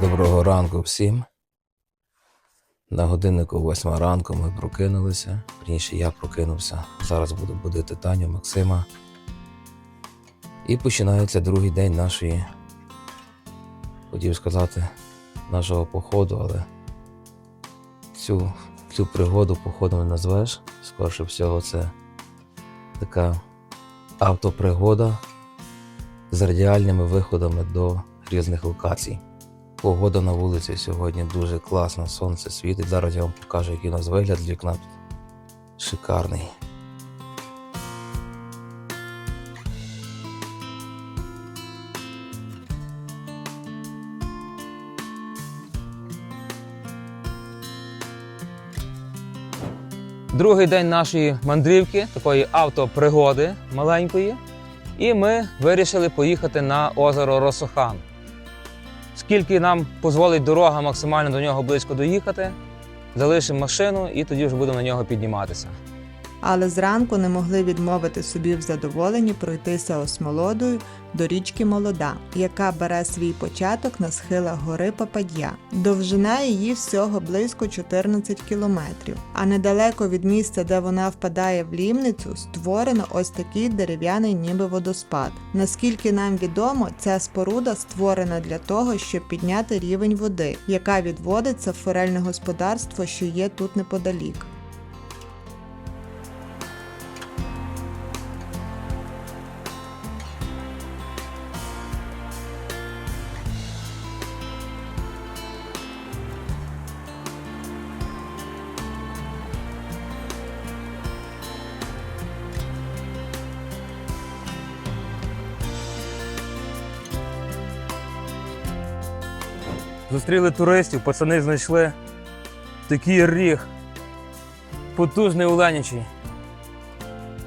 Доброго ранку всім. На годиннику 8 ранку ми прокинулися. Вірніше, я прокинувся. Зараз буду будити Таню, Максима. І починається другий день нашої, хотів сказати, нашого походу, але цю, цю пригоду походом не назвеш. Скорше всього, це така автопригода з радіальними виходами до різних локацій. Погода на вулиці сьогодні дуже класна, сонце світить. Зараз я вам покажу, який у нас вигляд з вікна. Шикарний. Другий день нашої мандрівки, такої автопригоди маленької. І ми вирішили поїхати на озеро Росохан. Скільки нам дозволить дорога максимально до нього близько доїхати, залишимо машину і тоді вже будемо на нього підніматися. Але зранку не могли відмовити собі в задоволенні пройтися осмолодою до річки Молода, яка бере свій початок на схилах гори Папад'я. Довжина її всього близько 14 кілометрів, а недалеко від місця, де вона впадає в лімницю, створено ось такий дерев'яний ніби водоспад. Наскільки нам відомо, ця споруда створена для того, щоб підняти рівень води, яка відводиться в форельне господарство, що є тут неподалік. Зустріли туристів, пацани знайшли такий ріг. Потужний Оленячий.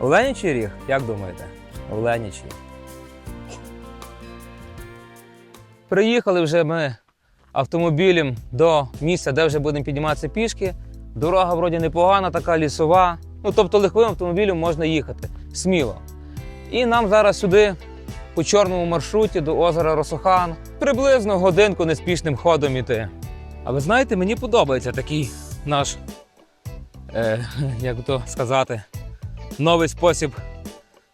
Оленячий ріг? Як думаєте? Оленячий. Приїхали вже ми автомобілем до місця, де вже будемо підніматися пішки. Дорога вроді непогана, така лісова. Ну, тобто легковим автомобілем можна їхати сміло. І нам зараз сюди по чорному маршруті до озера Росохан приблизно годинку неспішним ходом іти. А ви знаєте, мені подобається такий наш, е, як то сказати, новий спосіб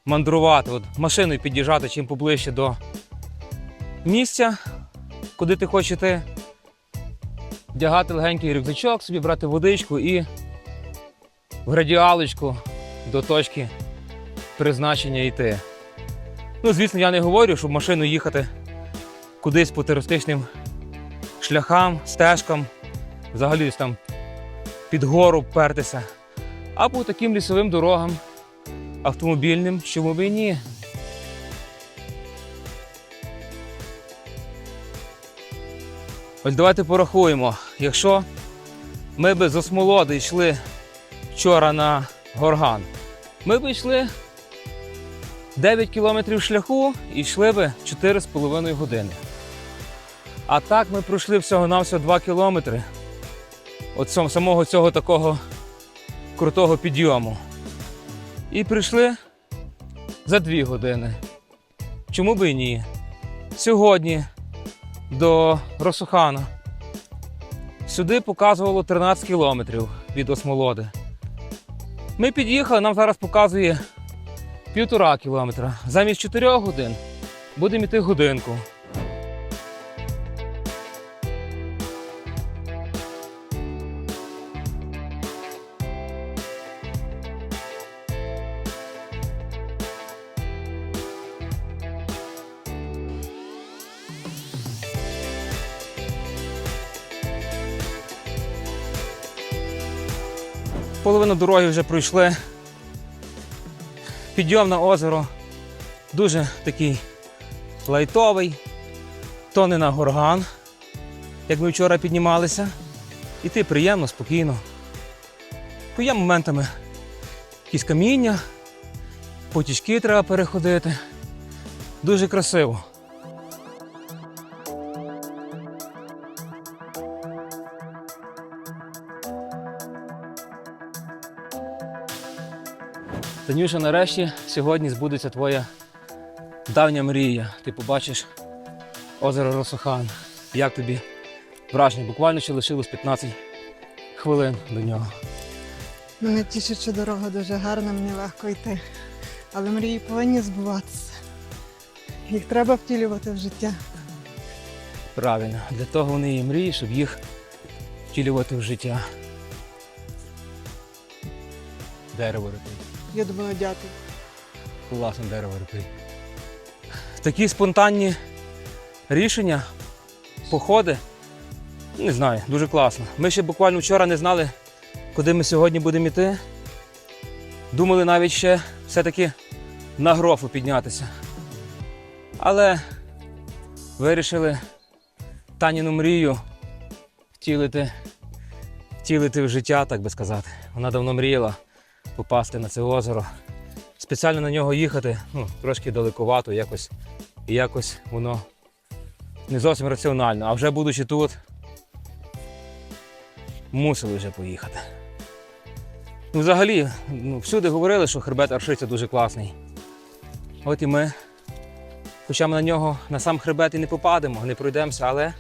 мандрувати. От машиною під'їжджати чим поближче до місця, куди ти хочеш йти. Вдягати легенький рюкзачок, собі брати водичку і в радіалочку до точки призначення йти. Ну, звісно, я не говорю, щоб машину їхати кудись по туристичним шляхам, стежкам, взагалі там під гору пертися, а по таким лісовим дорогам автомобільним, чому б і ні. Ось давайте порахуємо. Якщо ми би з Осмолоди йшли вчора на горган, ми б йшли 9 кілометрів шляху і йшли би 4,5 години. А так ми пройшли всього-навсього 2 кілометри от самого цього такого крутого підйому. І прийшли за 2 години. Чому би і ні? Сьогодні до Росухана. Сюди показувало 13 кілометрів від Осмолоди. Ми під'їхали, нам зараз показує півтора кілометра. Замість 4 годин будемо йти годинку. Половину дороги вже пройшли. Підйом на озеро дуже такий лайтовий, то не на горган, як ми вчора піднімалися. Іти приємно, спокійно. Є моментами якісь каміння, потічки треба переходити. Дуже красиво. Танюша, нарешті сьогодні збудеться твоя давня мрія. Ти побачиш озеро Росохан. Як тобі враження. Буквально ще лишилось 15 хвилин до нього. Мене тішить, що дорога дуже гарна, мені легко йти. Але мрії повинні збуватися. Їх треба втілювати в життя. Правильно, для того вони і мрії, щоб їх втілювати в життя. Дерево репить. Я думаю, дякую. Класне дерево репить. Такі спонтанні рішення, походи. Не знаю, дуже класно. Ми ще буквально вчора не знали, куди ми сьогодні будемо йти. Думали навіть ще все-таки на грофу піднятися. Але вирішили Таніну мрію втілити, втілити в життя, так би сказати. Вона давно мріяла попасти на це озеро. Спеціально на нього їхати, ну, трошки далекувато, якось, і якось воно не зовсім раціонально. А вже будучи тут, мусили вже поїхати. Ну, взагалі, ну, всюди говорили, що хребет Аршиця дуже класний. От і ми, хоча ми на нього на сам хребет і не попадемо, не пройдемося, але,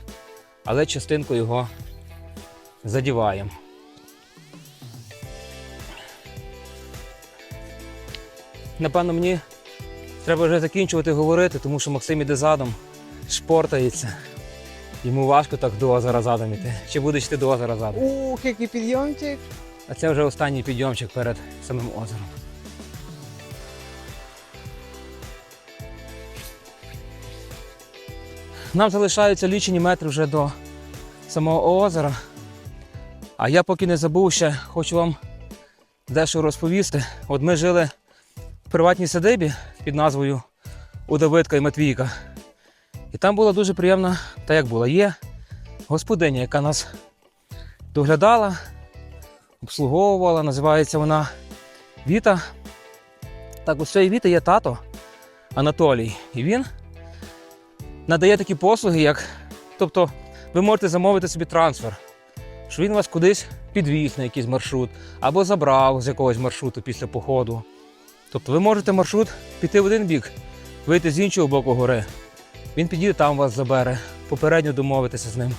але частинку його задіваємо. Напевно, мені треба вже закінчувати говорити, тому що Максим іде задом, шпортається. Йому важко так до озера задом іти. Чи будеш йти до озера задом? Ух, який підйомчик. А це вже останній підйомчик перед самим озером. Нам залишаються лічені метри вже до самого озера. А я поки не забув ще, хочу вам дещо розповісти. От ми жили приватній садибі під назвою Удавидка і Матвійка. І там була дуже приємна, та як була, є господиня, яка нас доглядала, обслуговувала, називається вона Віта. Так, ось цієї Віти є тато Анатолій. І він надає такі послуги, як. Тобто ви можете замовити собі трансфер, що він вас кудись підвіз на якийсь маршрут, або забрав з якогось маршруту після походу. Тобто ви можете маршрут піти в один бік, вийти з іншого боку гори. Він підійде там вас забере, попередньо домовитися з ним.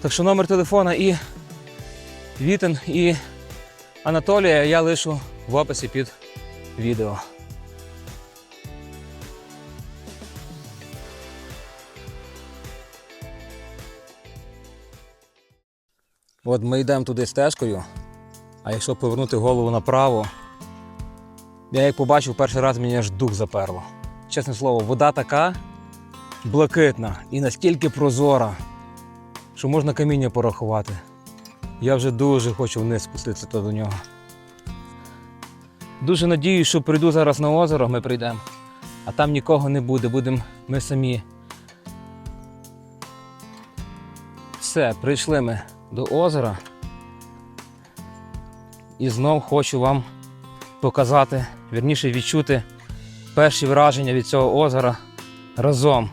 Так що номер телефона і Вітин і Анатолія я лишу в описі під відео. От ми йдемо туди стежкою, а якщо повернути голову направо, я як побачив перший раз мені аж дух заперло. Чесне слово, вода така блакитна і настільки прозора, що можна каміння порахувати. Я вже дуже хочу вниз спуститися до нього. Дуже надіюсь, що прийду зараз на озеро, ми прийдемо, а там нікого не буде, будемо ми самі. Все, прийшли ми до озера. І знов хочу вам показати, вірніше відчути перші враження від цього озера разом.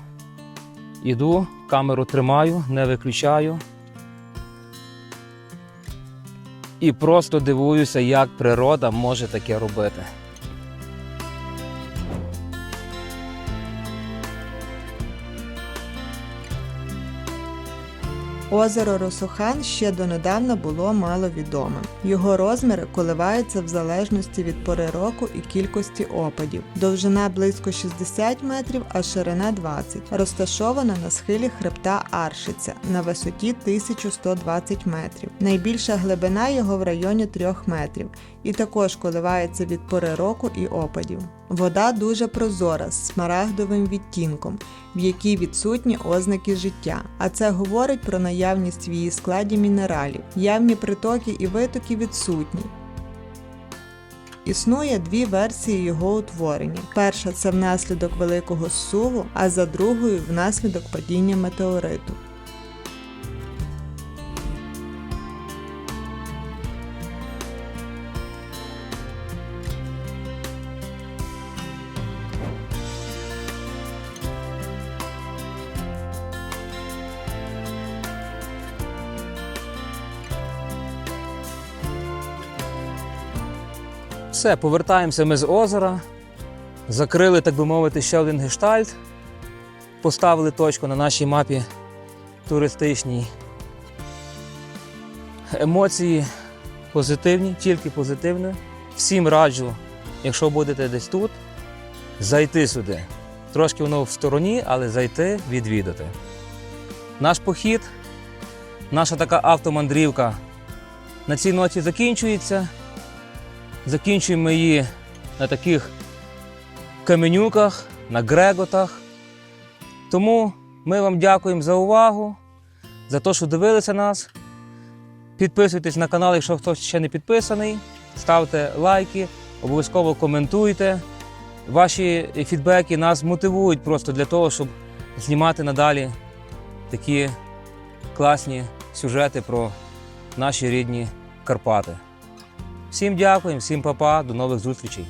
Іду, камеру тримаю, не виключаю. І просто дивуюся, як природа може таке робити. Озеро Росохан ще донедавна було маловідомим. Його розміри коливаються в залежності від пори року і кількості опадів. Довжина близько 60 метрів, а ширина 20. Розташована на схилі хребта Аршиця на висоті 1120 метрів. Найбільша глибина його в районі 3 метрів і також коливається від пори року і опадів. Вода дуже прозора з смарагдовим відтінком, в якій відсутні ознаки життя. А це говорить про наявність в її складі мінералів. Явні притоки і витоки відсутні. Існує дві версії його утворення. Перша це внаслідок великого зсуву, а за другою внаслідок падіння метеориту. Все, повертаємося ми з озера, закрили, так би мовити, ще один гештальт, поставили точку на нашій мапі туристичній Емоції позитивні, тільки позитивні. Всім раджу, якщо будете десь тут, зайти сюди. Трошки воно в стороні, але зайти, відвідати. Наш похід, наша така автомандрівка на цій ноті закінчується. Закінчуємо її на таких каменюках, на греготах. Тому ми вам дякуємо за увагу, за те, що дивилися нас. Підписуйтесь на канал, якщо хтось ще не підписаний. Ставте лайки, обов'язково коментуйте. Ваші фідбеки нас мотивують просто для того, щоб знімати надалі такі класні сюжети про наші рідні Карпати. Всім дякуємо, всім па-па, до нових зустрічей.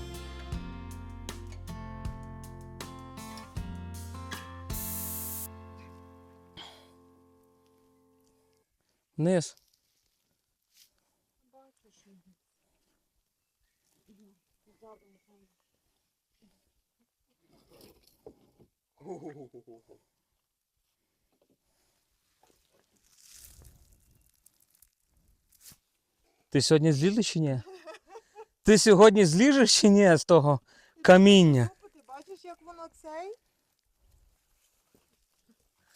Вниз. Ти сьогодні злізеш чи ні? Ти сьогодні зліжеш чи ні з того каміння? Ти бачиш, як воно цей?